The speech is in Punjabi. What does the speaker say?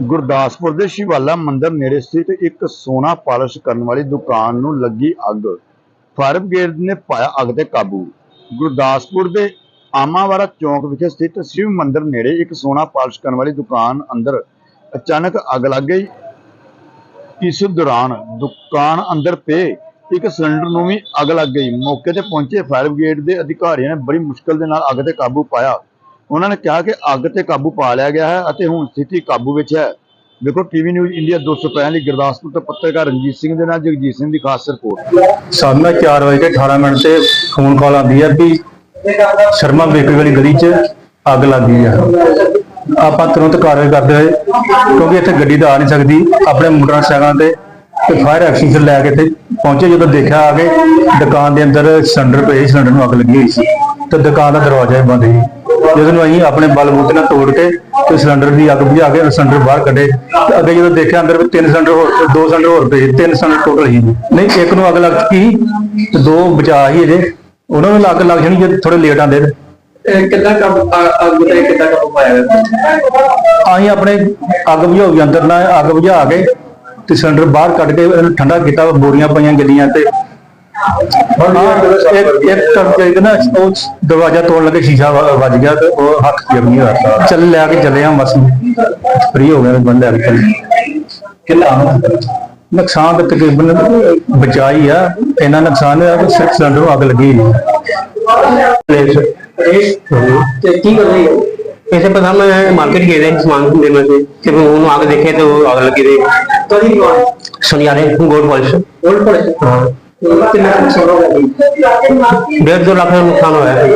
ਗੁਰਦਾਸਪੁਰ ਦੇ ਸ਼ਿਵਾਲਾ ਮੰਦਿਰ ਨੇੜੇ ਸਥਿਤ ਇੱਕ ਸੋਨਾ ਪਾਲਿਸ਼ ਕਰਨ ਵਾਲੀ ਦੁਕਾਨ ਨੂੰ ਲੱਗੀ ਅੱਗ। ਫਾਇਰ ਬ੍ਰਿਗੇਡ ਨੇ ਪਾਇਆ ਅੱਗ ਤੇ ਕਾਬੂ। ਗੁਰਦਾਸਪੁਰ ਦੇ ਆਮਾਵਾੜਾ ਚੌਂਕ ਵਿਖੇ ਸਥਿਤ ਸ਼ਿਵ ਮੰਦਿਰ ਨੇੜੇ ਇੱਕ ਸੋਨਾ ਪਾਲਿਸ਼ ਕਰਨ ਵਾਲੀ ਦੁਕਾਨ ਅੰਦਰ ਅਚਾਨਕ ਅੱਗ ਲੱਗ ਗਈ। ਇਸ ਦੌਰਾਨ ਦੁਕਾਨ ਅੰਦਰ ਪਏ ਇੱਕ ਸਿਲੰਡਰ ਨੂੰ ਵੀ ਅੱਗ ਲੱਗ ਗਈ। ਮੌਕੇ ਤੇ ਪਹੁੰਚੇ ਫਾਇਰ ਬ੍ਰਿਗੇਡ ਦੇ ਅਧਿਕਾਰੀਆਂ ਨੇ ਬੜੀ ਮੁਸ਼ਕਲ ਦੇ ਨਾਲ ਅੱਗ ਤੇ ਕਾਬੂ ਪਾਇਆ। ਉਹਨਾਂ ਨੇ ਕਿਹਾ ਕਿ ਅੱਗ ਤੇ ਕਾਬੂ ਪਾ ਲਿਆ ਗਿਆ ਹੈ ਅਤੇ ਹੁਣ ਸਥਿਤੀ ਕਾਬੂ ਵਿੱਚ ਹੈ। ਦੇਖੋ ਟੀਵੀ ਨਿਊਜ਼ ਇੰਡੀਆ 265 ਲਈ ਗੁਰਦਾਸਪੁਰ ਤੋਂ ਪੱਤਰਕਾਰ ਰਣਜੀਤ ਸਿੰਘ ਦੇ ਨਾਲ ਜਗਜੀਤ ਸਿੰਘ ਦੀ ਖਾਸ ਰਿਪੋਰਟ। ਸਾਨੂੰ 4 ਵਜੇ 18 ਮਿੰਟ ਤੇ ਫੋਨ ਕਾਲ ਆਉਂਦੀ ਹੈ ਵੀ ਸ਼ਰਮਾ ਬੇਕਰੀ ਵਾਲੀ ਗਲੀ 'ਚ ਅੱਗ ਲੱਗ ਗਈ ਹੈ ਆਪਾਂ ਤੁਰੰਤ ਕਾਰਵਾਈ ਕਰਦੇ ਹੋਏ ਕਿਉਂਕਿ ਇੱਥੇ ਗੱਡੀ ਤਾਂ ਆ ਨਹੀਂ ਸਕਦੀ ਆਪਣੇ ਮੋਟਰਸਾਈਕਲਾਂ ਤੇ ਤੇ ਫਾਇਰ ਐਕਸਟਿੰਗੁਇਸ਼ਰ ਲੈ ਕੇ ਇੱਥੇ ਪਹੁੰਚੇ ਜਦੋਂ ਦੇਖਿਆ ਆ ਕੇ ਦੁਕਾਨ ਦੇ ਅੰਦਰ ਸਿਲੰਡਰ ਪਏ ਸੀ, ਸਿਲੰਡਰ ਨੂੰ ਅੱਗ ਲੱਗੀ ਹੋਈ ਸੀ। ਤੇ ਦੁਕਾਨ ਦਾ ਦਰਵਾਜ਼ਾ ਵੀ ਬੰਦ ਸੀ। ਜਦੋਂ ਨੂੰ ਅਸੀਂ ਆਪਣੇ ਬਲ ਬੂਤੇ ਨਾਲ ਤੋੜ ਕੇ ਤੇ ਸਿਲੰਡਰ ਦੀ ਅੱਗ ਬੁਝਾ ਕੇ ਸਿਲੰਡਰ ਬਾਹਰ ਕੱਢੇ ਤੇ ਅੱਗੇ ਜਦੋਂ ਦੇਖਿਆ ਅੰਦਰ ਵੀ ਤਿੰਨ ਸਿਲੰਡਰ ਹੋਰ ਦੋ ਸਿਲੰਡਰ ਹੋਰ ਪਏ ਤਿੰਨ ਸਿਲੰਡਰ ਟੋਟਲ ਸੀ। ਨਹੀਂ ਇੱਕ ਨੂੰ ਅੱਗ ਲੱਗ ਚੁੱਕੀ ਤੇ ਦੋ ਬਚਾ ਹੀ ਅਜੇ ਉਹਨਾਂ ਨੂੰ ਅੱਗ ਲੱਗ ਜਾਣੀ ਜੇ ਥੋੜੇ ਲੇਟ ਆਂਦੇ ਕਿੱਦਾਂ ਕੰਮ ਅੱਗ ਤੇ ਕਿੱਦਾਂ ਕੰਮ ਪਾਇਆ ਅਸੀਂ ਆਪਣੇ ਅੱਗ ਬੁਝਾਉ ਅੰਦਰ ਨਾਲ ਅੱਗ ਬੁਝਾ ਕੇ ਤੇ ਸਿਲੰਡਰ ਬਾਹਰ ਕੱਢ ਕੇ ਇਹਨੂੰ ਠੰਡਾ ਕੀਤਾ ਬੋਰੀਆਂ ਪਈਆਂ ਗੱਡੀਆਂ ਤੇ ਹਾਂ, ਇੱਕ ਇੱਕ ਕਰਕੇ ਨਾ ਉਹ ਦਰਵਾਜ਼ਾ ਤੋੜਨ ਲੱਗੇ ਸ਼ੀਸ਼ਾ ਵ- ਵੱਜ ਗਿਆ ਤੇ ਉਹ ਹੱਥ ਜਮ ਨਹੀਂ ਹੋਇਆ ਚੱਲ ਲਿਆ ਕੇ ਚੱਲੇ ਆ ਬਸ ਫ੍ਰੀ ਹੋ ਗਏ ਬੰਦੇ ਆ ਕੇ ਚੱਲੇ ਕਿੰਨਾ ਨੁਕਸਾਨ ਤਾਂ ਤਕਰੀਬਨ ਬਚਾਈ ਆ ਇੰਨਾ ਨੁਕਸਾਨ ਹੋਇਆ ਕਿ ਸਿਰਫ ਸਿਲੰਡਰ ਨੂੰ ਅੱਗ ਲੱਗੀ ਹੋਈ ਪਲੇਸ ਤੇ ਕੀ ਕਰ ਰਹੀ ਹੋ ऐसे पता मैं मार्केट गए थे सामान लेने से जब वो आगे देखे तो आग लगी थी ਤੁਹਾਡੀ ਦੁਕਾਨ सुनियारे गोल्ड पॉलिश ਗੋਲਡ ਪੜੇ हाँ ਕਿੰਨਾ ਨੁਕਸਾਨ ਹੋਇਆ ਜੀ 1.5 ਲੱਖ ਦਾ ਨੁਕਸਾਨ ਹੋਇਆ। ਜੀ